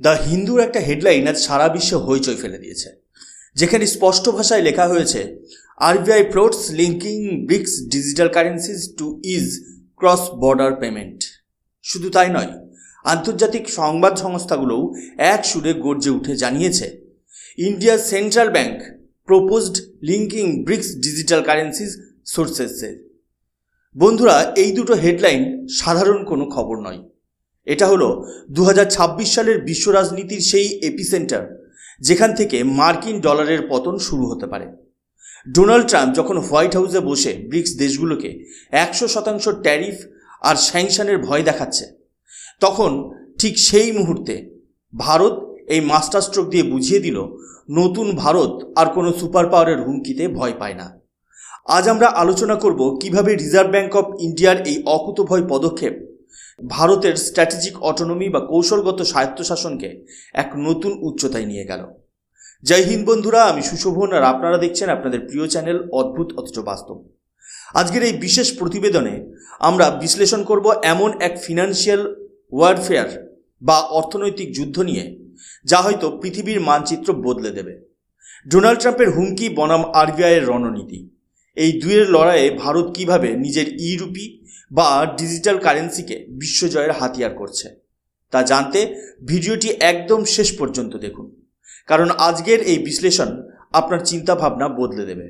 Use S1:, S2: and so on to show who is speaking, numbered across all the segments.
S1: The হিন্দুর একটা headline আজ সারা বিশ্বে হইচই ফেলে দিয়েছে, যেখানে স্পষ্ট ভাষায় লেখা হয়েছে, RBI plots linking BRICS digital currencies to ease cross border payment. শুধু তাই নয়, আন্তর্জাতিক সংবাদ সংস্থাগুলোও এক সুরে গর্জে উঠে জানিয়েছে, ইন্ডিয়ার central bank proposed linking BRICS digital currencies সোর্সেসে বন্ধুরা, এই দুটো হেডলাইন সাধারণ কোনো খবর নয়। এটা হলো দু হাজার ছাব্বিশ সালের বিশ্ব রাজনীতির সেই এপিসেন্টার, যেখান থেকে মার্কিন ডলারের পতন শুরু হতে পারে। ডোনাল্ড ট্রাম্প যখন হোয়াইট হাউসে বসে ব্রিক্স দেশগুলোকে একশো শতাংশ ট্যারিফ আর স্যাংশনের ভয় দেখাচ্ছে, তখন ঠিক সেই মুহূর্তে ভারত এই মাস্টার স্ট্রোক দিয়ে বুঝিয়ে দিল, নতুন ভারত আর কোনো সুপার পাওয়ারের হুমকিতে ভয় পায় না। আজ আমরা আলোচনা করব কীভাবে রিজার্ভ ব্যাংক অফ ইন্ডিয়ার এই অকুতভয় পদক্ষেপ ভারতের স্ট্র্যাটেজিক অটোনমি বা কৌশলগত স্বায়ত্তশাসনকে এক নতুন উচ্চতায় নিয়ে গেল। জয় হিন্দ বন্ধুরা, আমি সুশোভন আর আপনারা দেখছেন আপনাদের প্রিয় চ্যানেল অদ্ভুত অথচ বাস্তব। আজকের এই বিশেষ প্রতিবেদনে আমরা বিশ্লেষণ করব এমন এক ফিনান্সিয়াল ওয়ারফেয়ার বা অর্থনৈতিক যুদ্ধ নিয়ে, যা হয়তো পৃথিবীর মানচিত্র বদলে দেবে। ডোনাল্ড ট্রাম্পের হুমকি বনাম আরবিআইয়ের রণনীতি। এই দুয়ের লড়াইয়ে ভারত কীভাবে নিজের ইউরোপি বা ডিজিটাল কারেন্সিকে বিশ্বজয়ের হাতিয়ার করছে, তা জানতে ভিডিওটি একদম শেষ পর্যন্ত দেখুন, কারণ আজকের এই বিশ্লেষণ আপনার চিন্তা ভাবনা বদলে দেবে।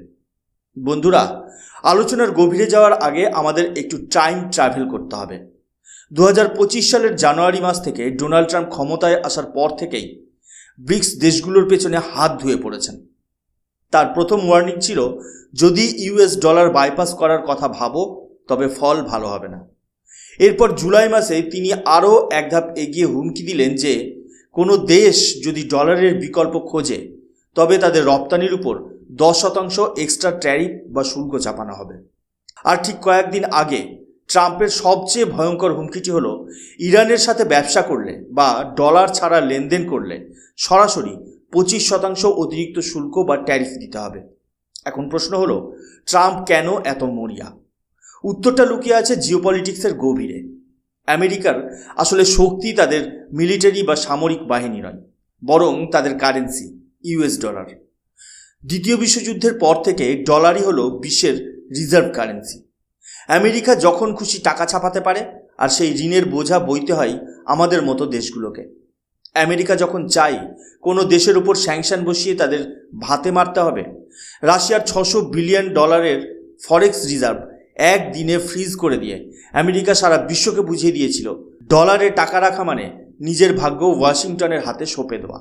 S1: বন্ধুরা, আলোচনার গভীরে যাওয়ার আগে আমাদের একটু টাইম ট্রাভেল করতে হবে। দু হাজার পঁচিশ সালের জানুয়ারি মাস থেকে ডোনাল্ড ট্রাম্প ক্ষমতায় আসার পর থেকেই ব্রিক্স দেশগুলোর পেছনে হাত ধুয়ে পড়েছেন। তার প্রথম ওয়ার্নিং ছিল, যদি ইউএস ডলার বাইপাস করার কথা ভাবো, তবে ফল ভালো হবে না। এরপর জুলাই মাসে তিনি আরও এক ধাপ এগিয়ে হুমকি দিলেন যে, কোনো দেশ যদি ডলারের বিকল্প খোঁজে, তবে তাদের রপ্তানির উপর দশ শতাংশ এক্সট্রা ট্যারিফ বা শুল্ক চাপানো হবে। আর ঠিক কয়েকদিন আগে ট্রাম্পের সবচেয়ে ভয়ঙ্কর হুমকিটি হলো, ইরানের সাথে ব্যবসা করলে বা ডলার ছাড়া লেনদেন করলে সরাসরি পঁচিশ শতাংশ অতিরিক্ত শুল্ক বা ট্যারিফ দিতে হবে। এখন প্রশ্ন হলো, ট্রাম্প কেন এত মরিয়া? উত্তরটা লুকিয়ে আছে জিওপলিটিক্সের গভীরে। আমেরিকার আসলে শক্তি তাদের মিলিটারি বা সামরিক বাহিনী নয়, বরং তাদের কারেন্সি ইউএস ডলার। দ্বিতীয় বিশ্বযুদ্ধের পর থেকে ডলারই হলো বিশ্বের রিজার্ভ কারেন্সি। আমেরিকা যখন খুশি টাকা ছাপাতে পারে, আর সেই ঋণের বোঝা বইতে হয় আমাদের মতো দেশগুলোকে। আমেরিকা যখন চাই, কোনো দেশের উপর স্যাংশন বসিয়ে তাদের ভাতে মারতে হবে। রাশিয়ার ছশো বিলিয়ন ডলারের ফরেক্স রিজার্ভ এক দিনে ফ্রিজ করে দিয়ে আমেরিকা সারা বিশ্বকে বুঝিয়ে দিয়েছিল, ডলারে টাকা রাখা মানে নিজের ভাগ্য ওয়াশিংটনের হাতে সঁপে দেওয়া।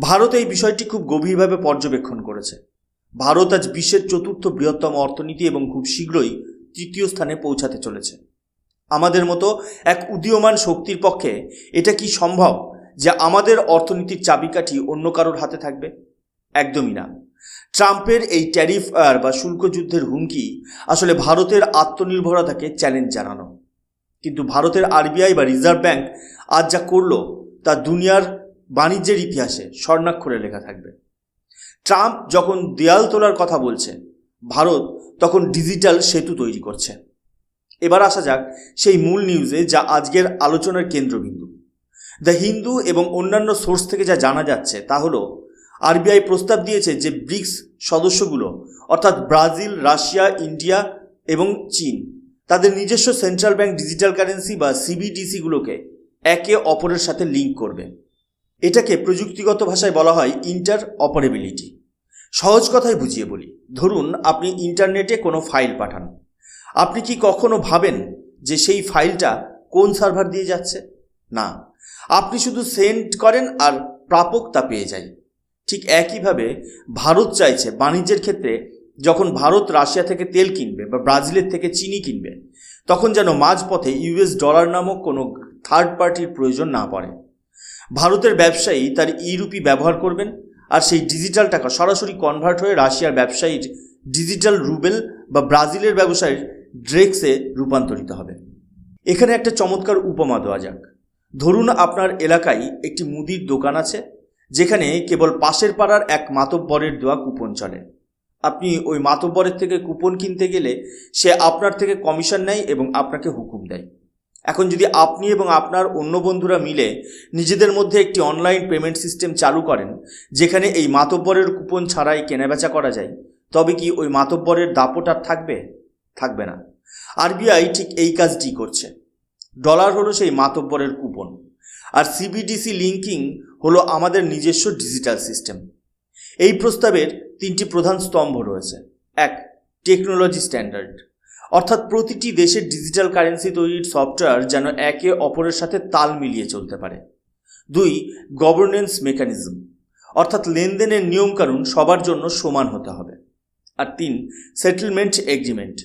S1: ভারত এই বিষয়টি খুব গভীরভাবে পর্যবেক্ষণ করেছে। ভারত আজ বিশ্বের চতুর্থ বৃহত্তম অর্থনীতি এবং খুব শীঘ্রই তৃতীয় স্থানে পৌঁছাতে চলেছে। আমাদের মতো এক উদীয়মান শক্তির পক্ষে এটা কি সম্ভব? যে আমাদের অর্থনীতির চাবিকাঠি অন্য কারোর হাতে থাকবে? একদমই না। ট্রাম্পের এই ট্যারিফ আর বা শুল্ক যুদ্ধের হুমকি আসলে ভারতের আত্মনির্ভরতাকে চ্যালেঞ্জ জানানো। কিন্তু ভারতের আরবিআই বা রিজার্ভ ব্যাংক আজ যা করল, তা দুনিয়ার বাণিজ্যের ইতিহাসে স্বর্ণাক্ষরে লেখা থাকবে। ট্রাম্প যখন দেয়াল তোলার কথা বলছে, ভারত তখন ডিজিটাল সেতু তৈরি করছে। এবার আসা যাক সেই মূল নিউজে যা আজকের আলোচনার কেন্দ্রবিন্দু। দ্য হিন্দু এবং অন্যান্য সোর্স থেকে যা জানা যাচ্ছে তা হলো, আরবিআই প্রস্তাব দিয়েছে যে ব্রিক্স সদস্যগুলো, অর্থাৎ ব্রাজিল, রাশিয়া, ইন্ডিয়া এবং চীন, তাদের নিজস্ব সেন্ট্রাল ব্যাংক ডিজিটাল কারেন্সি বা সিবিডিসিগুলোকে একে অপরের সাথে লিঙ্ক করবে। এটাকে প্রযুক্তিগত ভাষায় বলা হয় ইন্টার অপারেবিলিটি সহজ কথায় বুঝিয়ে বলি, ধরুন আপনি ইন্টারনেটে কোনো ফাইল পাঠান। আপনি কি কখনো ভাবেন যে সেই ফাইলটা কোন সার্ভার দিয়ে যাচ্ছে? না। আপনি শুধু সেন্ড করেন আর প্রাপক তা পেয়ে যায় ঠিক একইভাবে ভারত চাইছে বাণিজ্যের ক্ষেত্রে যখন ভারত রাশিয়া থেকে তেল কিনবে বা ব্রাজিলের থেকে চিনি কিনবে, তখন যেন মাঝপথে ইউএস ডলার নামক কোনো থার্ড পার্টির প্রয়োজন না পড়ে। ভারতের ব্যবসায়ী তার ইউরুপি ব্যবহার করবেন আর সেই ডিজিটাল টাকা সরাসরি কনভার্ট হয়ে রাশিয়ার ব্যবসায়ীর ডিজিটাল রুবেল বা ব্রাজিলের ব্যবসায়ীর ড্রেক্সে রূপান্তরিত হবে। এখানে একটা চমৎকার উপমা দেওয়া যাক। ধরুন আপনার এলাকায় একটি মুদির দোকান আছে, যেখানে কেবল পাশের পাড়ার এক মাতব্বরের দেওয়া কুপন চলে। আপনি ওই মাতব্বরের থেকে কুপন কিনতে গেলে সে আপনার থেকে কমিশন নেয় এবং আপনাকে হুকুম দেয়। এখন যদি আপনি এবং আপনার অন্য বন্ধুরা মিলে নিজেদের মধ্যে একটি অনলাইন পেমেন্ট সিস্টেম চালু করেন, যেখানে এই মাতব্বরের কুপন ছাড়াই কেনাবেচা করা যায়, তবে কি ওই মাতব্বরের দাপট আর থাকবে? থাকবে না। আরবিআই ঠিক এই কাজটি করছে। ডলার হলো সেই মাতব্বরের কুপন। আর সিবিডিসি লিঙ্কিং হলো আমাদের নিজস্ব ডিজিটাল সিস্টেম এই প্রস্তাবের তিনটি প্রধান স্তম্ভ রয়েছে। এক টেকনোলজি স্ট্যান্ডার্ড অর্থাৎ প্রতিটি দেশের ডিজিটাল কারেন্সি তৈরির সফটওয়্যার যেন একে অপরের সাথে তাল মিলিয়ে চলতে পারে। দুই গভর্নেন্স মেকানিজম অর্থাৎ লেনদেনের নিয়মকানুন সবার জন্য সমান হতে হবে। আর তিন সেটেলমেন্ট এগ্রিমেন্ট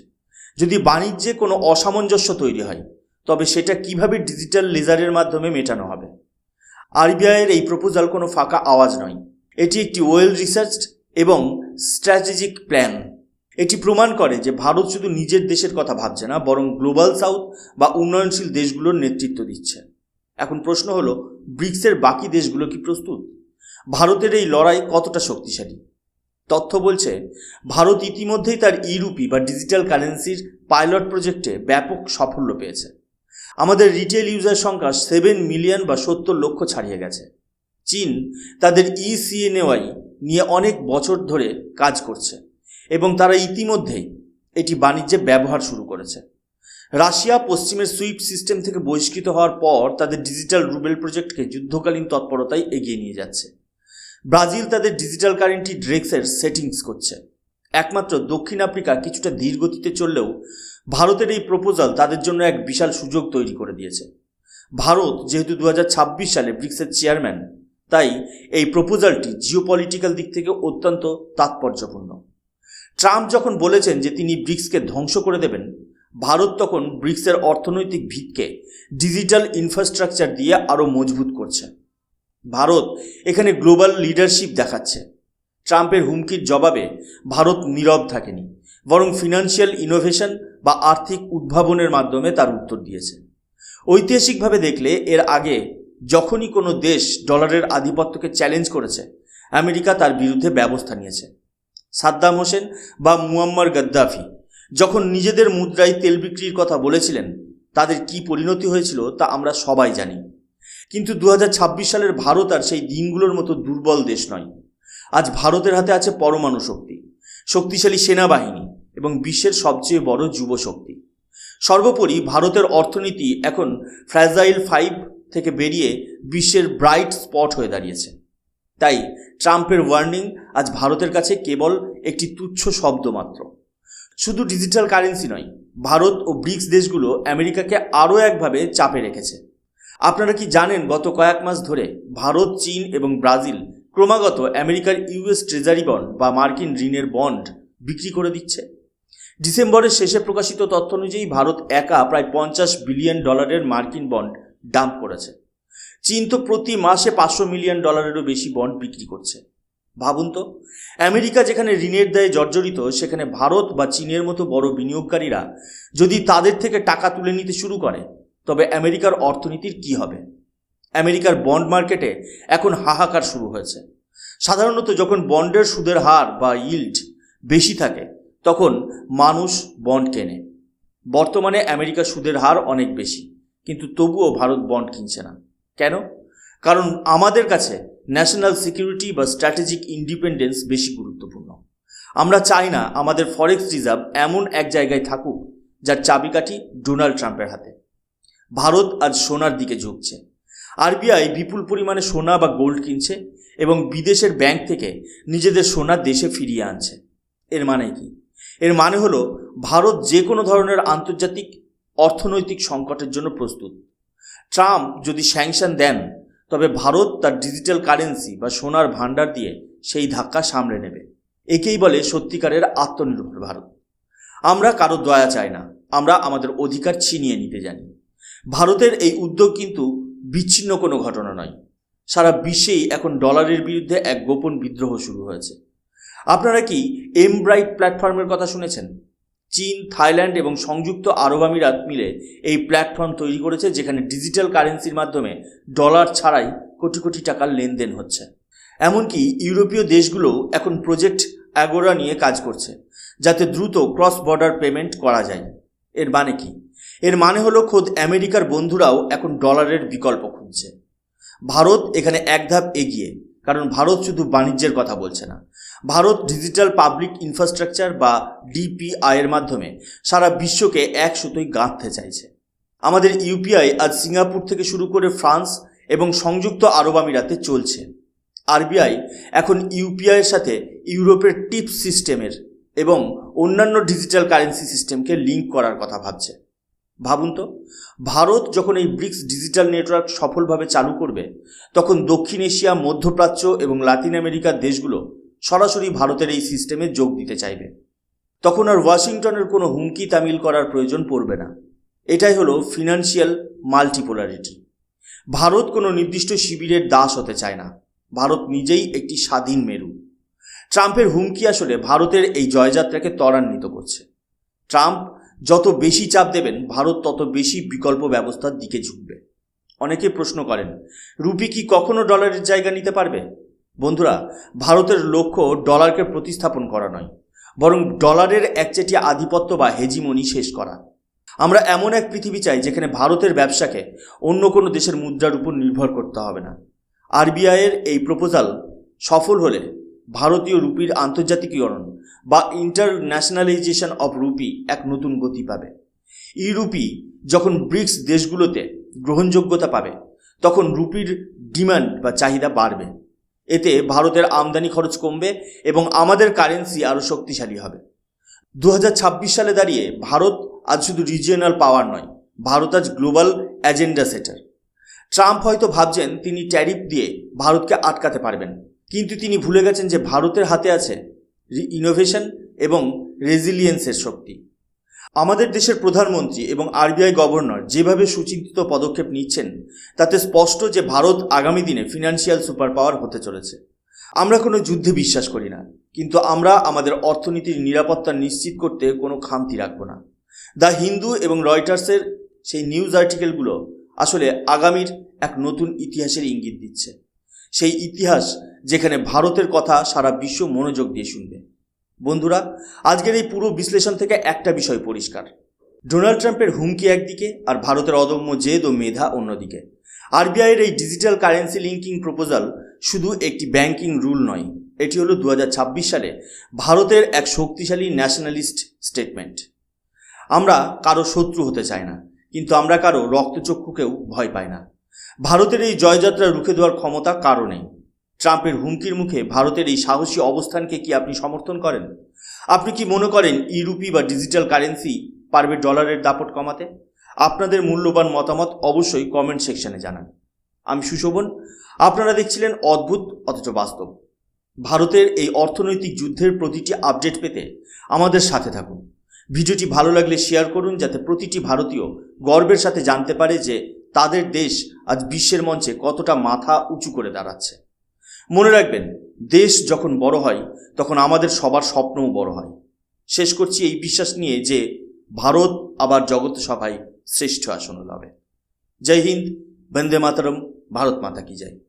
S1: যদি বাণিজ্যে কোনো অসামঞ্জস্য তৈরি হয় তবে সেটা কীভাবে ডিজিটাল লেজারের মাধ্যমে মেটানো হবে? আরবিআইয়ের এই প্রপোজাল কোনো ফাঁকা আওয়াজ নয়। এটি একটি ওয়েল রিসার্চড এবং স্ট্র্যাটেজিক প্ল্যান। এটি প্রমাণ করে যে ভারত শুধু নিজের দেশের কথা ভাবছে না, বরং গ্লোবাল সাউথ বা উন্নয়নশীল দেশগুলোর নেতৃত্ব দিচ্ছে। এখন প্রশ্ন হলো, ব্রিক্সের বাকি দেশগুলো কি প্রস্তুত? ভারতের এই লড়াই কতটা শক্তিশালী? তথ্য বলছে, ভারত ইতিমধ্যেই তার ইউরুপি বা ডিজিটাল কারেন্সির পাইলট প্রজেক্টে ব্যাপক সাফল্য পেয়েছে। আমাদের রিটেল ইউজার সংখ্যা সেভেন মিলিয়ন বা সত্তর লক্ষ ছাড়িয়ে গেছে। চীন তাদের E ইসিএনওয়াই নিয়ে অনেক বছর ধরে কাজ করছে এবং তারা ইতিমধ্যেই এটি বাণিজ্যে ব্যবহার শুরু করেছে। রাশিয়া পশ্চিমের সুইপ সিস্টেম থেকে বহিষ্কৃত হওয়ার পর তাদের ডিজিটাল রুবেল প্রজেক্টকে যুদ্ধকালীন তৎপরতায় এগিয়ে নিয়ে যাচ্ছে। ব্রাজিল তাদের ডিজিটাল কারেন্টি ড্রেক্সের সেটিংস করছে। একমাত্র দক্ষিণ আফ্রিকা কিছুটা ধীর গতিতে চললেও ভারতের এই প্রপোজাল তাদের জন্য এক বিশাল সুযোগ তৈরি করে দিয়েছে। ভারত যেহেতু দু হাজার ছাব্বিশ সালে ব্রিক্সের চেয়ারম্যান, তাই এই প্রপোজালটি জিওপলিটিক্যাল দিক থেকে অত্যন্ত তাৎপর্যপূর্ণ। ট্রাম্প যখন বলেছেন যে তিনি ব্রিক্সকে ধ্বংস করে দেবেন, ভারত তখন ব্রিক্সের অর্থনৈতিক ভিতকে ডিজিটাল ইনফ্রাস্ট্রাকচার দিয়ে আরও মজবুত করছে। ভারত এখানে গ্লোবাল লিডারশিপ দেখাচ্ছে। ট্রাম্পের হুমকির জবাবে ভারত নীরব থাকেনি, বরং ফিনান্সিয়াল ইনোভেশন বা আর্থিক উদ্ভাবনের মাধ্যমে তার উত্তর দিয়েছে। ঐতিহাসিকভাবে দেখলে এর আগে যখনই কোনো দেশ ডলারের আধিপত্যকে চ্যালেঞ্জ করেছে, আমেরিকা তার বিরুদ্ধে ব্যবস্থা নিয়েছে। সাদ্দাম হোসেন বা মুয়াম্মার গাদ্দাফি যখন নিজেদের মুদ্রায় তেল বিক্রির কথা বলেছিলেন, তাদের কি পরিণতি হয়েছিল তা আমরা সবাই জানি। কিন্তু দু হাজার ছাব্বিশ সালের ভারত আর সেই দিনগুলোর মতো দুর্বল দেশ নয়। আজ ভারতের হাতে আছে পরমাণু শক্তি, শক্তিশালী সেনাবাহিনী এবং বিশ্বের সবচেয়ে বড় যুব শক্তি সর্বোপরি ভারতের অর্থনীতি এখন ফ্র্যাজাইল ফাইভ থেকে বেরিয়ে বিশ্বের ব্রাইট স্পট হয়ে দাঁড়িয়েছে। তাই ট্রাম্পের ওয়ার্নিং আজ ভারতের কাছে কেবল একটি তুচ্ছ শব্দ মাত্র। শুধু ডিজিটাল কারেন্সি নয়, ভারত ও ব্রিক্স দেশগুলো আমেরিকাকে আরও একভাবে চাপে রেখেছে। আপনারা কি জানেন গত কয়েক মাস ধরে ভারত, চীন এবং ব্রাজিল ক্রমাগত আমেরিকার ইউএস ট্রেজারি বন্ড বা মার্কিন ঋণের বন্ড বিক্রি করে দিচ্ছে? ডিসেম্বরের শেষে প্রকাশিত তথ্য অনুযায়ী ভারত একা প্রায় পঞ্চাশ বিলিয়ন ডলারের মার্কিন বন্ড ডাম্প করেছে। চীন তো প্রতি মাসে পাঁচশো মিলিয়ন ডলারেরও বেশি বন্ড বিক্রি করছে। ভাবুন তো, আমেরিকা যেখানে ঋণের দায়ে জর্জরিত, সেখানে ভারত বা চীনের মতো বড় বিনিয়োগকারীরা যদি তাদের থেকে টাকা তুলে নিতে শুরু করে, তবে আমেরিকার অর্থনীতির কি হবে? আমেরিকার বন্ড মার্কেটে এখন হাহাকার শুরু হয়েছে। সাধারণত যখন বন্ডের সুদের হার বা ইল্ড বেশি থাকে তখন মানুষ বন্ড কেনে। বর্তমানে আমেরিকার সুদের হার অনেক বেশি, কিন্তু তবুও ভারত বন্ড কিনছে না। কেন? কারণ আমাদের কাছে ন্যাশনাল সিকিউরিটি বা স্ট্র্যাটেজিক ইন্ডিপেন্ডেন্স বেশি গুরুত্বপূর্ণ। আমরা চাই না আমাদের ফরেক্স রিজার্ভ এমন এক জায়গায় থাকুক, যার চাবিকাঠি ডোনাল্ড ট্রাম্পের হাতে। ভারত আজ সোনার দিকে ঝুঁকছে। আরবিআই বিপুল পরিমাণে সোনা বা গোল্ড কিনছে এবং বিদেশের ব্যাংক থেকে নিজেদের সোনা দেশে ফিরিয়ে আনছে। এর মানে কি? এর মানে হলো, ভারত যে কোনো ধরনের আন্তর্জাতিক অর্থনৈতিক সংকটের জন্য প্রস্তুত। ট্রাম্প যদি স্যাংশন দেন, তবে ভারত তার ডিজিটাল কারেন্সি বা সোনার ভাণ্ডার দিয়ে সেই ধাক্কা সামলে নেবে। একেই বলে সত্যিকারের আত্মনির্ভর ভারত। আমরা কারও দয়া চাই না, আমরা আমাদের অধিকার ছিনিয়ে নিতে জানি। ভারতের এই উদ্যোগ কিন্তু বিচ্ছিন্ন কোনো ঘটনা নয়। সারা বিশ্বেই এখন ডলারের বিরুদ্ধে এক গোপন বিদ্রোহ শুরু হয়েছে। আপনারা কি এমব্রাইট প্ল্যাটফর্মের কথা শুনেছেন? চীন, থাইল্যান্ড এবং সংযুক্ত আরব আমিরাত মিলে এই প্ল্যাটফর্ম তৈরি করেছে, যেখানে ডিজিটাল কারেন্সির মাধ্যমে ডলার ছাড়াই কোটি কোটি টাকার লেনদেন হচ্ছে। এমনকি ইউরোপীয় দেশগুলো এখন প্রজেক্ট অ্যাগোরা নিয়ে কাজ করছে, যাতে দ্রুত ক্রস বর্ডার পেমেন্ট করা যায়। এর মানে কি? এর মানে হলো খোদ আমেরিকার বন্ধুরাও এখন ডলারের বিকল্প খুঁজছে। ভারত এখানে এক ধাপ এগিয়ে, কারণ ভারত শুধু বাণিজ্যের কথা বলছে না ভারত ডিজিটাল পাবলিক ইনফ্রাস্ট্রাকচার বা ডিপিআই এর মাধ্যমে সারা বিশ্বকে এক সুতোয় গাঁথতে চাইছে। আমাদের ইউপিআই আজ সিঙ্গাপুর থেকে শুরু করে ফ্রান্স এবং সংযুক্ত আরব আমিরাতে চলছে। আরবিআই এখন ইউপিআই এর সাথে ইউরোপের টিপ সিস্টেমের এবং অন্যান্য ডিজিটাল কারেন্সি সিস্টেমকে লিঙ্ক করার কথা ভাবছে। ভাবুন তো, ভারত যখন এই ব্রিক্স ডিজিটাল নেটওয়ার্ক সফলভাবে চালু করবে, তখন দক্ষিণ এশিয়া, মধ্যপ্রাচ্য এবং লাতিন আমেরিকার দেশগুলো সরাসরি ভারতের এই সিস্টেমে যোগ দিতে চাইবে। তখন আর ওয়াশিংটনের কোনো হুমকি তামিল করার প্রয়োজন পড়বে না। এটাই হলো ফিনান্সিয়াল মাল্টিপোলারিটি। ভারত কোনো নির্দিষ্ট শিবিরের দাস হতে চায় না। ভারত নিজেই একটি স্বাধীন মেরু। ট্রাম্পের হুমকি আসলে ভারতের এই জয়যাত্রাকে ত্বরান্বিত করছে। ট্রাম্প, যত বেশি চাপ দেবেন, ভারত তত বেশি বিকল্প ব্যবস্থার দিকে ঝুঁকবে। অনেকে প্রশ্ন করেন, রুপি কি কখনো ডলারের জায়গা নিতে পারবে? বন্ধুরা, ভারতের লক্ষ্য ডলারকে প্রতিস্থাপন করা নয়, বরং ডলারের একচেটিয়া আধিপত্য বা হেজিমনি শেষ করা। আমরা এমন এক পৃথিবী চাই যেখানে ভারতের ব্যবসাকে অন্য কোনো দেশের মুদ্রার উপর নির্ভর করতে হবে না। আরবিআইয়ের এই প্রপোজাল সফল হলে ভারতীয় রুপির আন্তর্জাতিকীকরণ বা ইন্টারন্যাশনালাইজেশন অফ রুপি এক নতুন গতি পাবে। ই রুপি যখন ব্রিক্স দেশগুলোতে গ্রহণযোগ্যতা পাবে, তখন রুপির ডিমান্ড বা চাহিদা বাড়বে। এতে ভারতের আমদানি খরচ কমবে এবং আমাদের কারেন্সি আরও শক্তিশালী হবে। দু হাজার ছাব্বিশ সালে দাঁড়িয়ে ভারত আজ শুধু রিজিয়নাল পাওয়ার নয়, ভারত আজ গ্লোবাল এজেন্ডা সেটার ট্রাম্প হয়তো ভাবছেন তিনি ট্যারিফ দিয়ে ভারতকে আটকাতে পারবেন, কিন্তু তিনি ভুলে গেছেন যে ভারতের হাতে আছে ইনোভেশন এবং রেজিলিয়েন্সের শক্তি। আমাদের দেশের প্রধানমন্ত্রী এবং আরবিআই গভর্নর যেভাবে সুচিন্তিত পদক্ষেপ নিচ্ছেন, তাতে স্পষ্ট যে ভারত আগামী দিনে ফিনান্সিয়াল সুপার পাওয়ার হতে চলেছে। আমরা কোনো যুদ্ধে বিশ্বাস করি না, কিন্তু আমরা আমাদের অর্থনীতির নিরাপত্তা নিশ্চিত করতে কোনো খামতি রাখব না। দ্য হিন্দু এবং রয়টার্সের সেই নিউজ আর্টিকেলগুলো আসলে আগামীর এক নতুন ইতিহাসের ইঙ্গিত দিচ্ছে। সেই ইতিহাস যেখানে ভারতের কথা সারা বিশ্ব মনোযোগ দিয়ে শুনবে। বন্ধুরা, আজকের এই পুরো বিশ্লেষণ থেকে একটা বিষয় পরিষ্কার। ডোনাল্ড ট্রাম্পের হুমকি একদিকে আর ভারতের অদম্য জেদ ও মেধা অন্যদিকে। আরবিআইয়ের এই ডিজিটাল কারেন্সি লিঙ্কিং প্রপোজাল শুধু একটি ব্যাংকিং রুল নয়, এটি হলো দু হাজার ছাব্বিশ সালে ভারতের এক শক্তিশালী ন্যাশনালিস্ট স্টেটমেন্ট। আমরা কারও শত্রু হতে চাই না, কিন্তু আমরা কারও রক্তচক্ষুকেও ভয় পাই না। ভারতের এই জয়যাত্রা রুখে দেওয়ার ক্ষমতা কারও নেই। ট্রাম্পের হুমকির মুখে ভারতের এই সাহসী অবস্থানকে কি আপনি সমর্থন করেন? আপনি কি মনে করেন ইউরোপি বা ডিজিটাল কারেন্সি পারবে ডলারের দাপট কমাতে? আপনাদের মূল্যবান মতামত অবশ্যই কমেন্ট সেকশনে জানান। আমি সুশোভন, আপনারা দেখছিলেন অদ্ভুত অথচ বাস্তব। ভারতের এই অর্থনৈতিক যুদ্ধের প্রতিটি আপডেট পেতে আমাদের সাথে থাকুন। ভিডিওটি ভালো লাগলে শেয়ার করুন যাতে প্রতিটি ভারতীয় গর্বের সাথে জানতে পারে যে তাদের দেশ আজ বিশ্বের মঞ্চে কতটা মাথা উঁচু করে দাঁড়াচ্ছে। রাখবেন, দেশ যখন বড় হয়, তখন আমাদের সবার স্বপ্নও বড় হয়। শেষ করছি এই বিশ্বাস নিয়ে যে ভারত আবার জগৎ সভায় শ্রেষ্ঠ আসন লাভে। জয় হিন্দ, বন্দে মাতরম, ভারত মাতা কি জয়।